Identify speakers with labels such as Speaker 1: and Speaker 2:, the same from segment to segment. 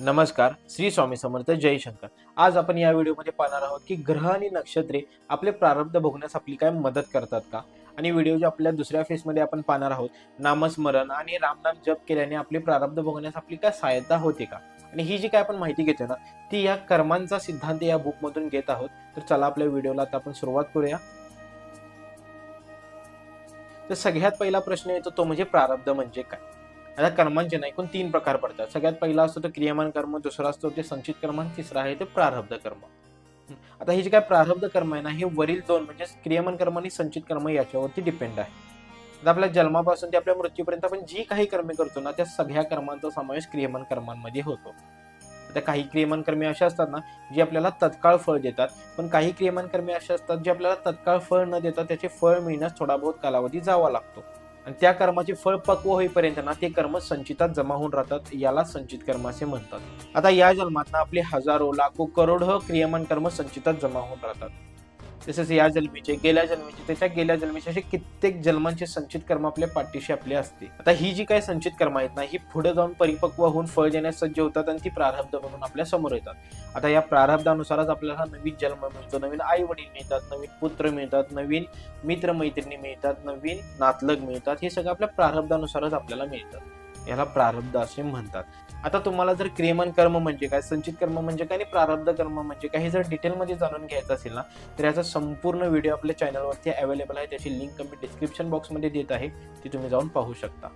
Speaker 1: नमस्कार श्री स्वामी समर्थ जयशंकर आज आपण या व्हिडिओमध्ये पाहणार आहोत की ग्रह आणि नक्षत्रे आपले प्रारब्ध भोगण्यास आपली काय मदत करतात का? आणि व्हिडिओच्या आपल्या दुसऱ्या फेसमध्ये आपण पाहणार आहोत नामस्मरण आणि रामनाम जप केल्याने आपले प्रारब्ध भोगण्यास आपली काय सहायता होते का? आणि ही जी काय आपण माहिती घेतो ना ती या कर्मांचा सिद्धांत या बुकमधून घेत आहोत. तर चला आपल्या व्हिडिओला आता आपण सुरुवात करूया. तर सगळ्यात पहिला प्रश्न येतो तो म्हणजे प्रारब्ध म्हणजे काय? आता कर्मांचे नाही एकूण तीन प्रकार पडतात. सगळ्यात पहिला असतो तो क्रियमान कर्म दुसरा असतो ते संचित कर्म आणि तिसरा आहे ते प्रारब्ध कर्म. आता हे जे काय प्रारब्ध कर्म आहे ना हे वरील दोन म्हणजे क्रियमान कर्म आणि संचित कर्म याच्यावरती डिपेंड आहे. आता आपल्या जन्मापासून ते आपल्या मृत्यूपर्यंत आपण जी काही कर्मे करतो ना त्या सगळ्या कर्मांचा समावेश क्रियमान कर्मांमध्ये होतो. आता काही क्रियमान कर्मे अशा असतात ना जी आपल्याला तत्काळ फळ देतात पण काही क्रियमान कर्मे अशा असतात जे आपल्याला तत्काळ फळ न देता त्याचे फळ मिळण्यास थोडा बहुत कालावधी जावा लागतो. आणि त्या कर्माचे फळ पक्व होईपर्यंत ना ते कर्म संचितात जमा होऊन राहतात याला संचित कर्म असे म्हणतात. आता या जन्मात ना आपले हजारो लाखो करोड क्रियमान कर्म संचितात जमा होऊन राहतात. तसेच या जन्मीचे गेल्या जन्मीचे त्याच्या गेल्या जन्मीचे असे कित्येक जन्मांचे संचित कर्म आपल्या पाठीशी आपले असते. आता ही जी काही संचित कर्म आहेत ना ही पुढे जाऊन परिपक्व होऊन फळ देण्यास सज्ज होतात आणि ती प्रारब्ध म्हणून आपल्यासमोर येतात. आता या प्रारब्धानुसारच आपल्याला नवीन जन्म मिळतो नवीन आई वडील मिळतात नवीन पुत्र मिळतात नवीन मित्र मैत्रिणी मिळतात नवीन नातलग मिळतात हे सगळं आपल्या प्रारब्धानुसारच आपल्याला मिळतात याला प्रारब्ध असे म्हणतात. आता तुम्हाला जर क्रियमन कर्म म्हणजे काय संचित कर्म म्हणजे काय आणि प्रारब्ध कर्म म्हणजे काय हे जर डिटेलमध्ये जाणून घ्यायचं असेल ना तर याचा संपूर्ण व्हिडिओ आपल्या चॅनलवरती अवेलेबल आहे. त्याची लिंक मी डिस्क्रिप्शन बॉक्समध्ये देत आहे. ती तुम्ही जाऊन पाहू शकता.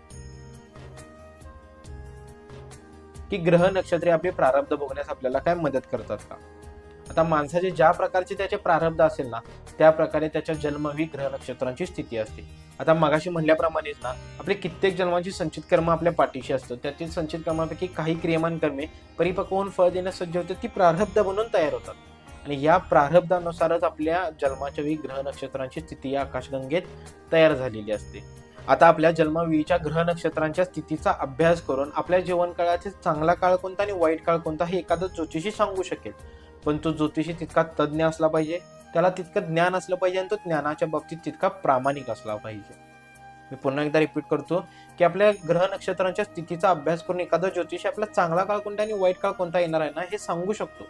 Speaker 1: की ग्रह नक्षत्रे आपले प्रारब्ध बघण्यास आपल्याला काय मदत करतात का? आता माणसाचे ज्या प्रकारचे त्याचे प्रारब्ध असेल ना त्या प्रकारे त्याच्या जन्मवी ग्रह नक्षत्रांची स्थिती असते. आता मगाशी म्हणल्याप्रमाणेच ना आपले कित्येक जन्मांची संचित कर्म आपल्या पाठीशी असतो. त्यातील संचित कर्मापैकी काही क्रियमान कर्मे परिपक्व होऊन फळ देण्यास सज्ज होते ती प्रारब्ध म्हणून तयार होतात. आणि या प्रारब्धानुसारच आपल्या जन्माच्या वेळी ग्रह नक्षत्रांची स्थिती या आकाशगंगेत तयार झालेली असते. आता आपल्या जन्मावेळीच्या ग्रह नक्षत्रांच्या स्थितीचा अभ्यास करून आपल्या जीवनकाळाचे चांगला काळ कोणता आणि वाईट काळ कोणता हे एखादं ज्योतिषी सांगू शकेल. पण तो ज्योतिषी तितका तज्ज्ञ असला पाहिजे त्याला तितकं ज्ञान असलं पाहिजे आणि तो ज्ञानाच्या बाबतीत तितका प्रामाणिक असला पाहिजे. मी पुन्हा एकदा रिपीट करतो की आपल्या ग्रह नक्षत्रांच्या स्थितीचा अभ्यास करून एखादा ज्योतिषी आपला चांगला काळ कोणता आणि वाईट काळ कोणता येणार आहे ना हे सांगू शकतो.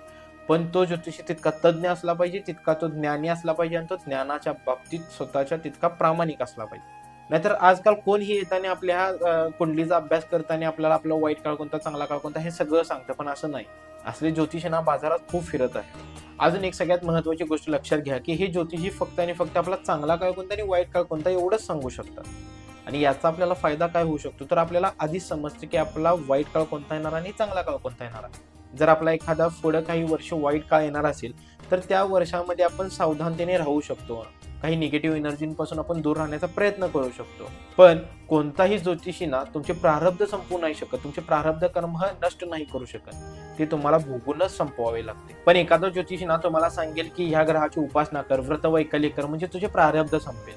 Speaker 1: पण तो ज्योतिषी तितका तज्ज्ञ असला पाहिजे तितका तो ज्ञानी असला पाहिजे आणि तो ज्ञानाच्या बाबतीत स्वतःच्या तितका प्रामाणिक असला पाहिजे. नाहीतर आजकाल कोणीही येताना आपल्या ह्या कुंडलीचा अभ्यास करताना आपल्याला आपला वाईट काळ कोणता चांगला काळ कोणता हे सगळं सांगतं पण असं नाही. असले ज्योतिषी ना बाजारात खूप फिरत आहे. अजून एक सगळ्यात महत्वाची गोष्ट लक्षात घ्या की हे ज्योतिषी फक्त आणि फक्त आपला चांगला काळ कोणता आणि वाईट काळ कोणता एवढंच सांगू शकतात. आणि याचा आपल्याला फायदा काय होऊ शकतो? तर आपल्याला आधीच समजते की आपला वाईट काळ कोणता येणार आणि चांगला काळ कोणता येणार आहे. जर आपला एखादा पुढं काही वर्ष वाईट काळ येणार असेल तर त्या वर्षामध्ये आपण सावधानतेने राहू शकतो. काही निगेटिव्ह एनर्जींपासून आपण दूर राहण्याचा प्रयत्न करू शकतो. पण कोणताही ज्योतिषी ना तुमचे प्रारब्ध संपवू नाही शकत. तुमचे प्रारब्ध कर्म हा नष्ट नाही करू शकत. ते तुम्हाला भोगूनच संपवावे लागते. पण एखादा ज्योतिषी ना तुम्हाला सांगेल की ह्या ग्रहाची उपासना कर व्रत वैकल्य कर म्हणजे तुझे प्रारब्ध संपेल.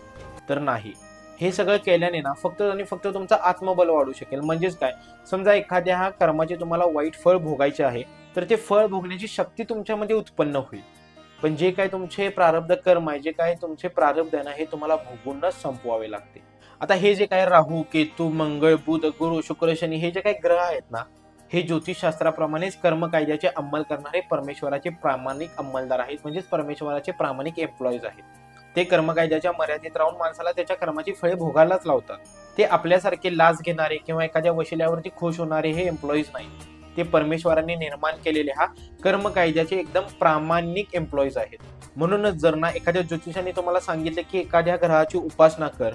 Speaker 1: तर नाही. हे सगळं केल्याने ना फक्त आणि फक्त तुमचं आत्मबल वाढू शकेल. म्हणजेच काय? समजा एखाद्या ह्या कर्माचे तुम्हाला वाईट फळ भोगायचे आहे तर ते फळ भोगण्याची शक्ती तुमच्यामध्ये उत्पन्न होईल. पण जे काय तुमचे प्रारब्ध कर्म आहे जे काय तुमचे प्रारब्ध आहे ना हे तुम्हाला भोगूनच संपवावे लागते. आता हे जे काय राहू केतू मंगळ बुध गुरु शुक्र शनी हे जे काही ग्रह आहेत ना हे ज्योतिषशास्त्राप्रमाणेच कर्म कायद्याचे अंमल करणारे परमेश्वराचे प्रामाणिक अंमलदार आहेत. म्हणजेच परमेश्वराचे प्रामाणिक एम्प्लॉईज आहेत. ते कर्म कायद्याच्या मर्यादित राहून माणसाला त्याच्या कर्माची फळे भोगायलाच लावतात. ते आपल्यासारखे लाच घेणारे किंवा एखाद्या वशिल्यावरती खुश होणारे हे एम्प्लॉईज नाही ते परमेश्वरांनी निर्माण केलेले हा कर्म कायद्याचे एकदम प्रामाणिक एम्प्लॉईज आहेत. म्हणूनच जर ना एखाद्या ज्योतिषाने तुम्हाला सांगितलं की एखाद्या ग्रहाची उपासना कर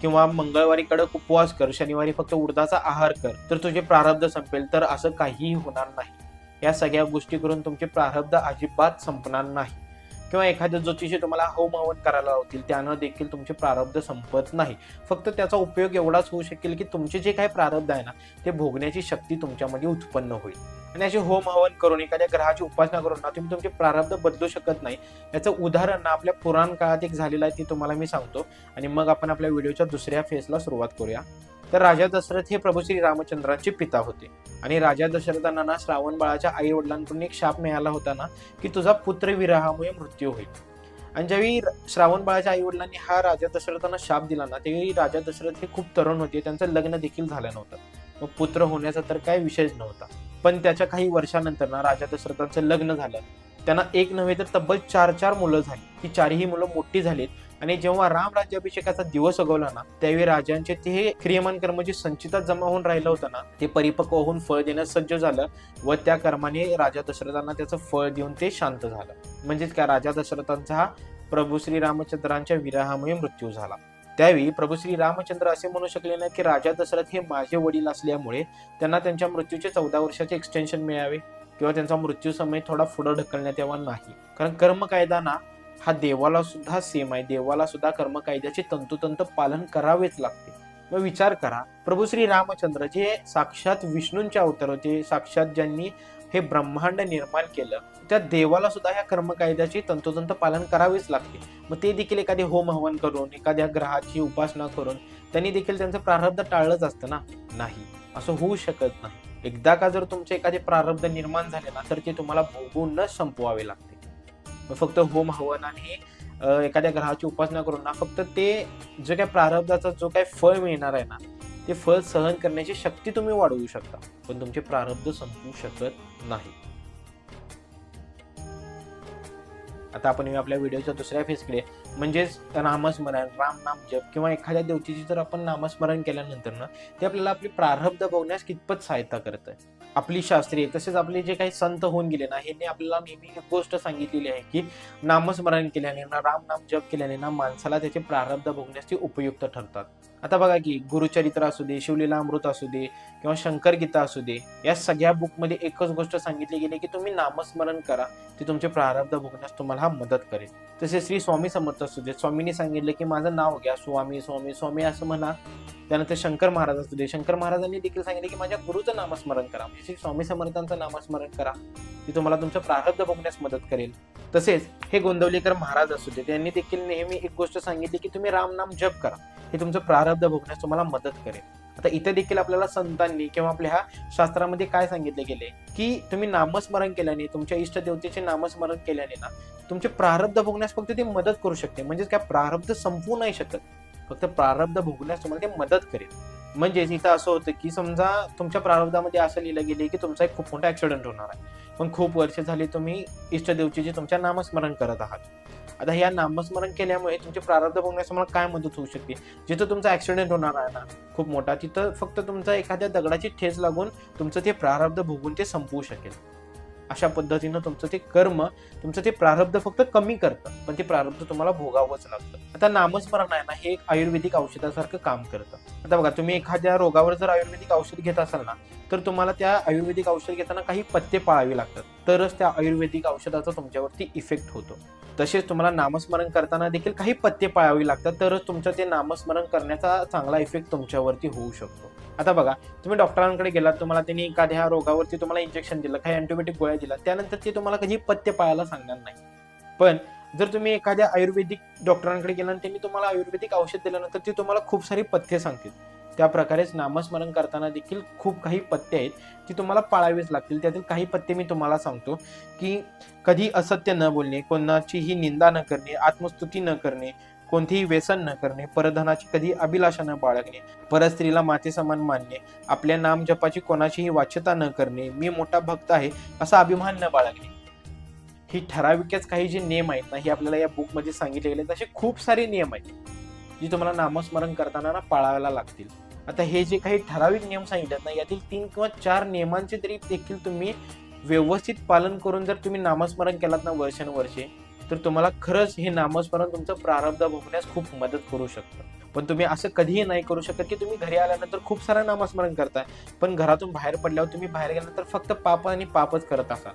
Speaker 1: किंवा मंगळवारी कडक उपवास कर शनिवारी फक्त उडदाचा आहार कर तर तुझे प्रारब्ध संपेल. तर असं काहीही होणार नाही. या सगळ्या गोष्टी करून तुमचे प्रारब्ध अजिबात संपणार नाही. किंवा एखाद्या ज्योतिषी तुम्हाला होम करायला लावतील त्यानं देखील तुमचे प्रारब्ध संपत नाही. फक्त त्याचा उपयोग एवढाच होऊ शकेल की तुमचे जे काही प्रारब्ध आहे ना ते भोगण्याची शक्ती तुमच्यामध्ये उत्पन्न होईल. आणि असे होम हवन करून एखाद्या ग्रहाची उपासना करून ना तुम्ही तुमचे प्रारब्ध बदलू शकत नाही. याचं उदाहरण ना आपल्या पुराण काळात एक झालेलं आहे ते तुम्हाला मी सांगतो. आणि मग आपण आपल्या व्हिडिओच्या दुसऱ्या फेजला सुरुवात करूया. तर राजा दशरथ हे प्रभू श्री रामचंद्रांचे पिता होते. आणि राजा दशरथांना ना श्रावण बाळाच्या आई वडिलांकडून एक शाप मिळाला होता ना की तुझा पुत्र विराहामुळे मृत्यू होईल. आणि ज्यावेळी श्रावण बाळाच्या आई वडिलांनी हा राजा दशरथांना शाप दिला ना त्यावेळी राजा दशरथ हे खूप तरुण होते त्यांचं लग्न देखील झालं नव्हतं. मग पुत्र होण्याचा तर काही विषयच नव्हता. पण त्याच्या काही वर्षानंतर ना राजा दशरथांचं लग्न झालं. त्यांना एक नव्हे तर तब्बल चार चार मुलं झाली. ती चारही मुलं मोठी झालीत. आणि जेव्हा राम राज्याभिषेकाचा दिवस उगवला ना त्यावेळी राजांचे ते क्रियमान कर्म जे संचितात जमा होऊन राहिलं होतं ना ते परिपक्व होऊन फळ देण्यास सज्ज झालं व त्या कर्माने राजा दशरथांना त्याचं फळ देऊन ते शांत झालं. म्हणजेच काय राजा दशरथांचा हा प्रभू श्री रामचंद्रांच्या विरहामुळे मृत्यू झाला. त्यावेळी प्रभू श्री रामचंद्र असे म्हणू शकले नाही की राजा दशरथ हे माझे वडील असल्यामुळे त्यांना त्यांच्या मृत्यूचे चौदा वर्षाचे एक्सटेन्शन मिळावे किंवा त्यांचा मृत्यू समय थोडा पुढे ढकलण्यात यावा नाही. कारण कर्म कायदा ना हा देवाला सुद्धा सेम आहे. देवाला सुद्धा कर्म कायद्याचे तंतोतंत पालन करावेच लागते. मग विचार करा प्रभू श्री रामचंद्र जे साक्षात विष्णूंचे अवतार होते साक्षात ज्यांनी हे ब्रह्मांड निर्माण केलं. त्या देवाला सुद्धा ह्या कर्मकायद्याची तंतोतंत पालन करावेच लागते. मग ते देखील एखादे होम हवन करून एखाद्या ग्रहाची उपासना करून त्यांनी देखील त्यांचं प्रारब्ध टाळलंच असतं ना? नाही. असं होऊ शकत नाही. एकदा का जर तुमचे एखादे प्रारब्ध निर्माण झाले ना तर ते तुम्हाला भोगूनच संपवावे लागते. मग फक्त होम हवन आणि एखाद्या ग्रहाची उपासना करून ना फक्त ते जो काय प्रारब्धाचा जो काय फळ मिळणार आहे ना ते फळ सहन करण्याची शक्ती तुम्ही वाढवू शकता पण तुमचे प्रारब्ध संपू शकत नाही. आता आपण आपल्या व्हिडिओच्या दुसऱ्या फेजकडे. म्हणजेच नामस्मरण राम नाम जप किंवा एखाद्या देवतेची जर आपण नामस्मरण केल्यानंतर ना ते आपल्याला आपली प्रारब्ध बघण्यास कितपत सहायता करत आहे. आपली शास्त्रीय तसेच आपले जे काही संत होऊन गेले ना ह्यांनी आपल्याला नेहमी एक गोष्ट सांगितलेली आहे की नामस्मरण केल्याने ना राम नाम जप केल्याने ना माणसाला त्याचे प्रारब्ध बघण्यास ते उपयुक्त ठरतात. आता बघा की गुरुचरित्र असू दे शिवलीला अमृत असू दे किंवा शंकर गीता असू दे या सगळ्या बुकमध्ये एकच गोष्ट सांगितली गेली की तुम्ही नामस्मरण करा ते तुमचे प्रारब्ध भोगण्यास तुम्हाला मदत करेल. तसे श्री स्वामी समर्थ असू दे स्वामींनी सांगितलं की माझं नाव घ्या स्वामी स्वामी स्वामी असं म्हणा. त्यानंतर शंकर महाराज असू दे शंकर महाराजांनी देखील सांगितले की माझ्या गुरुचं नामस्मरण करा म्हणजे श्री स्वामी समर्थांचं नामस्मरण करा ते तुम्हाला तुमचं प्रारब्ध भोगण्यास मदत करेल. तसेच हे गोंदवलेकर महाराज असू दे त्यांनी देखील नेहमी एक गोष्ट सांगितली की तुम्ही राम नाम जप करा हे तुमचं प्रारब्ध भोगण्यास तुम्हाला मदत करेल. आता इथे देखील आपल्याला संतांनी किंवा आपल्या ह्या शास्त्रामध्ये काय सांगितले गेले? की तुम्ही नामस्मरण केल्याने तुमच्या इष्टदेवतेचे नामस्मरण केल्याने ना तुमचे प्रारब्ध भोगण्यास फक्त ते मदत करू शकते. म्हणजेच काय? प्रारब्ध संपवू नाही शकत. फक्त प्रारब्ध भोगण्यास तुम्हाला ते मदत करेल. म्हणजेच इथं असं होतं की समजा तुमच्या प्रारब्धामध्ये असं लिहिलं गेले की तुमचा एक खूप मोठा ऍक्सिडेंट होणार आहे. पण खूप वर्ष झाली तुम्ही इष्टदेवची तुमच्या नामस्मरण करत आहात. आता या नामस्मरण केल्यामुळे तुमचे प्रारब्ध बघण्यास तुम्हाला काय मदत होऊ शकते? जिथं तुमचा ऍक्सिडेंट होणार आहे ना खूप मोठा तिथं फक्त तुमचा एखाद्या दगडाची ठेच लागून तुमचं ते प्रारब्ध भोगून ते संपवू शकेल. अशा पद्धतीनं तुमचं ते कर्म तुमचं ते प्रारब्ध फक्त कमी करतं पण ते प्रारब्ध तुम्हाला भोगावंच लागतं. आता नामस्मरण आहे ना हे एक आयुर्वेदिक औषधासारखं काम करतं. आता बघा तुम्ही एखाद्या रोगावर जर आयुर्वेदिक औषध घेत असाल ना तर तुम्हाला त्या आयुर्वेदिक औषध घेताना काही पत्ते पाळावी लागतात. तरच त्या आयुर्वेदिक औषधाचा तुमच्यावरती इफेक्ट होतो. तसेच तुम्हाला नामस्मरण करताना देखील काही पत्ते पाळावी लागतात तरच तुमचं ते नामस्मरण करण्याचा चांगला इफेक्ट तुमच्यावरती होऊ शकतो. आता बघा तुम्ही डॉक्टरांकडे गेलात तुम्हाला त्यांनी एखाद्या रोगावरती तुम्हाला इंजेक्शन दिलं काही अँटीबायोटिक गोळ्या दिला त्यानंतर ते तुम्हाला कधी पथ्य पाळायला सांगणार नाही. पण जर तुम्ही एखाद्या आयुर्वेदिक डॉक्टरांकडे गेला आणि त्यांनी तुम्हाला आयुर्वेदिक औषध दिल्यानंतर ते तुम्हाला खूप सारी पथ्ये सांगतील. त्या प्रकारेच नामस्मरण करताना देखील खूप काही पथ्य आहेत ती तुम्हाला पाळावीच लागतील. त्यातील काही पथ्य मी तुम्हाला सांगतो की कधी असत्य न बोलणे कोणाचीही निंदा न करणे आत्मस्तुती न करणे कोणतेही व्यसन न करणे परधनाची कधी अभिलाषा न बाळगणे परस्त्रीला माते समान मानणे आपल्या नामजपाची कोणाचीही वाच्यता न करणे मी मोठा भक्त आहे असा अभिमान न बाळगणे. ही ठराविकच काही जे नियम आहेत ना हे आपल्याला या बुकमध्ये सांगितले गेले तसे खूप सारे नियम आहेत जे तुम्हाला नामस्मरण करताना ना पाळायला लागतील. आता हे जे काही ठराविक नियम सांगितलेत ना यातील तीन किंवा चार नियमांचे तरी देखील तुम्ही व्यवस्थित पालन करून जर तुम्ही नामस्मरण केलात ना वर्षानुवर्षे तर तुम्हाला खरंच हे नामस्मरण तुमचं प्रारब्ध भोगण्यास खूप मदत करू शकतं. पण तुम्ही असं कधीही नाही करू शकत की तुम्ही घरी आल्यानंतर खूप सारं नामस्मरण करताय पण घरातून बाहेर पडल्यावर तुम्ही बाहेर गेल्यानंतर फक्त पाप आणि पापच करत असाल.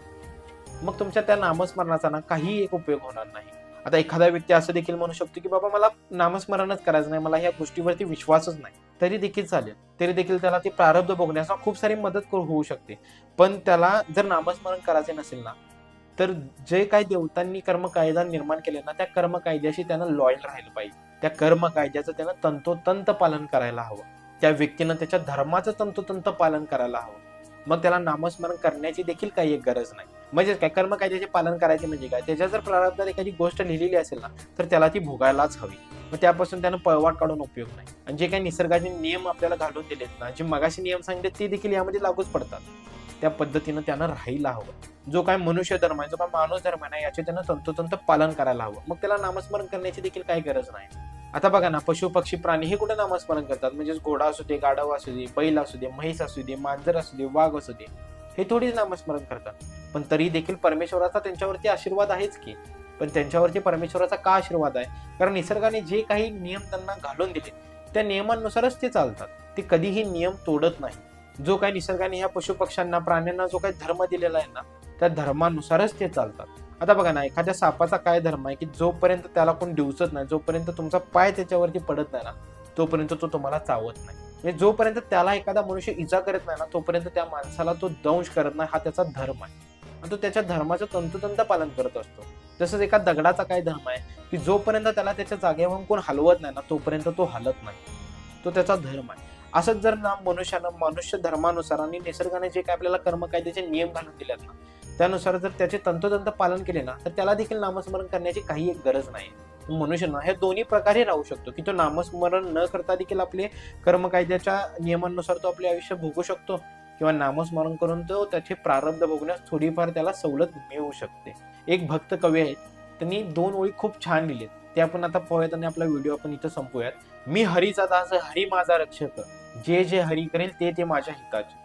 Speaker 1: मग तुमच्या त्या नामस्मरणाचा ना काही एक उपयोग होणार नाही. आता एखादा व्यक्ती असं देखील म्हणू शकतो की बाबा मला नामस्मरणच करायचं नाही मला ह्या गोष्टीवरती विश्वासच नाही. तरी देखील चालेल. तरी देखील त्याला ती प्रारब्ध भोगण्याचा खूप सारी मदत करू होऊ शकते. पण त्याला जर नामस्मरण करायचे नसेल ना तर जे काही देवतांनी कर्म कायदा निर्माण केले ना त्या कर्म कायद्याशी त्यानं लॉयल राहिलं पाहिजे. त्या कर्म कायद्याचं त्यानं तंतोतंत पालन करायला हवं. त्या व्यक्तीनं त्याच्या धर्माचं तंतोतंत पालन करायला हवं. मग त्याला नामस्मरण करण्याची देखील काही एक गरज नाही. म्हणजेच काय? कर्म कायद्याचे पालन करायचे म्हणजे काय? त्याच्या जर प्रारब्धात एखादी गोष्ट लिहिलेली असेल ना तर त्याला ती भोगायलाच हवी. मग त्यापासून त्यानं पळवाट काढून उपयोग नाही. आणि जे काही निसर्गाचे नियम आपल्याला घालून दिलेत ना जे मगाशी नियम सांगितले ते देखील यामध्ये लागूच पडतात. त्या पद्धतीनं त्यानं राहायला हवं. जो काय मनुष्य धर्म आहे जो काय माणूस धर्म आहे याचे त्यानं तंतोतंत पालन करायला हवं. मग त्याला नामस्मरण करण्याची देखील काही गरज नाही. आता बघा ना पशु पक्षी प्राणी हे कुठे नामस्मरण करतात? म्हणजेच घोडा असू दे गाढव असू दे बैल असू दे म्हैस असू दे मांजर असू दे वाघ असू दे हे थोडीच नामस्मरण करतात. पण तरी देखील परमेश्वराचा त्यांच्यावरती आशीर्वाद आहेच की. पण त्यांच्यावरती परमेश्वराचा का आशीर्वाद आहे? कारण निसर्गाने जे काही नियम त्यांना घालून दिले त्या नियमांनुसारच ते चालतात. ते कधीही नियम तोडत नाही. जो काही निसर्गाने या पशुपक्ष्यांना प्राण्यांना जो काही धर्म दिलेला आहे ना त्या धर्मानुसारच ते चालतात. आता बघा ना एखाद्या सापाचा काय धर्म आहे की जोपर्यंत त्याला कोण दिवसत नाही जोपर्यंत तुमचा पाय त्याच्यावरती पडत नाही ना तोपर्यंत तो तुम्हाला चावत नाही. म्हणजे जोपर्यंत त्याला एखादा मनुष्य इजा करत नाही ना तोपर्यंत त्या माणसाला तो दंश करत नाही हा त्याचा धर्म आहे. आणि तो त्याच्या धर्माचं तंतोतंत पालन करत असतो. तसंच एका दगडाचा काय धर्म आहे? की जोपर्यंत त्याला त्याच्या जागेवरून कोण हलवत नाही ना तोपर्यंत तो हलत नाही. तो त्याचा धर्म आहे. असंच जर ना मनुष्यानं मनुष्य धर्मानुसार आणि निसर्गाने जे काय आपल्याला कर्म कायद्याचे नियम घालून दिलेत ना त्यानुसार जर त्याचे तंतोतंत पालन केले ना तर त्याला देखील नामस्मरण करण्याची काही एक गरज नाही. मनुष्य ना हे दोन्ही प्रकारे राहू शकतो. की तो नामस्मरण न करता देखील आपले कर्म कायद्याच्या नियमांनुसार तो आपले आयुष्य भोगू शकतो. किंवा नामस्मरण करून तो त्याचे प्रारब्ध बघण्यास थोडीफार त्याला सवलत मिळू शकते. एक भक्त कवी आहे त्यांनी दोन ओळी खूप छान लिहिलेत. ते आपण आता पाहूयात आणि आपला व्हिडिओ आपण इथं संपूयात. मी हरीचा दास हरी माझा रक्षक. जे जे हरी करेल ते ते माझ्या हिताचे.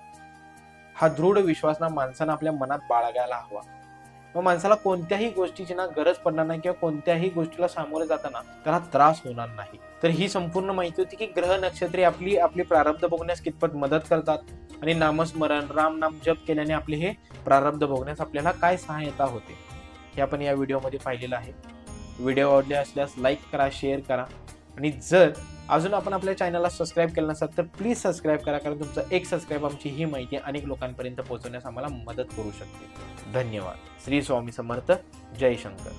Speaker 1: हा दृढ विश्वासना माणसानं आपल्या मनात बाळगायला हवा. मग माणसाला कोणत्याही गोष्टीची ना गरज पडणार नाही किंवा कोणत्याही गोष्टीला सामोरे जाताना त्याला त्रास होणार नाही. तर ही संपूर्ण माहिती होती की ग्रह नक्षत्रे आपली आपली प्रारब्ध बघण्यास कितपत मदत करतात आणि नामस्मरण राम नाम जप केल्याने आपले हे प्रारब्ध बघण्यास आपल्याला काय सहाय्यता होते हे आपण या व्हिडिओमध्ये पाहिलेलं आहे. व्हिडिओ आवडले असल्यास लाईक करा शेअर करा. आणि जर अजून आपण आपल्या चॅनलला सबस्क्राईब केलं नसतं तर प्लीज सबस्क्राईब करा कारण तुमचं एक सबस्क्राईब आमची ही माहिती अनेक लोकांपर्यंत पोहोचवण्यास आम्हाला मदत करू शकते. धन्यवाद. श्री स्वामी समर्थ. जयशंकर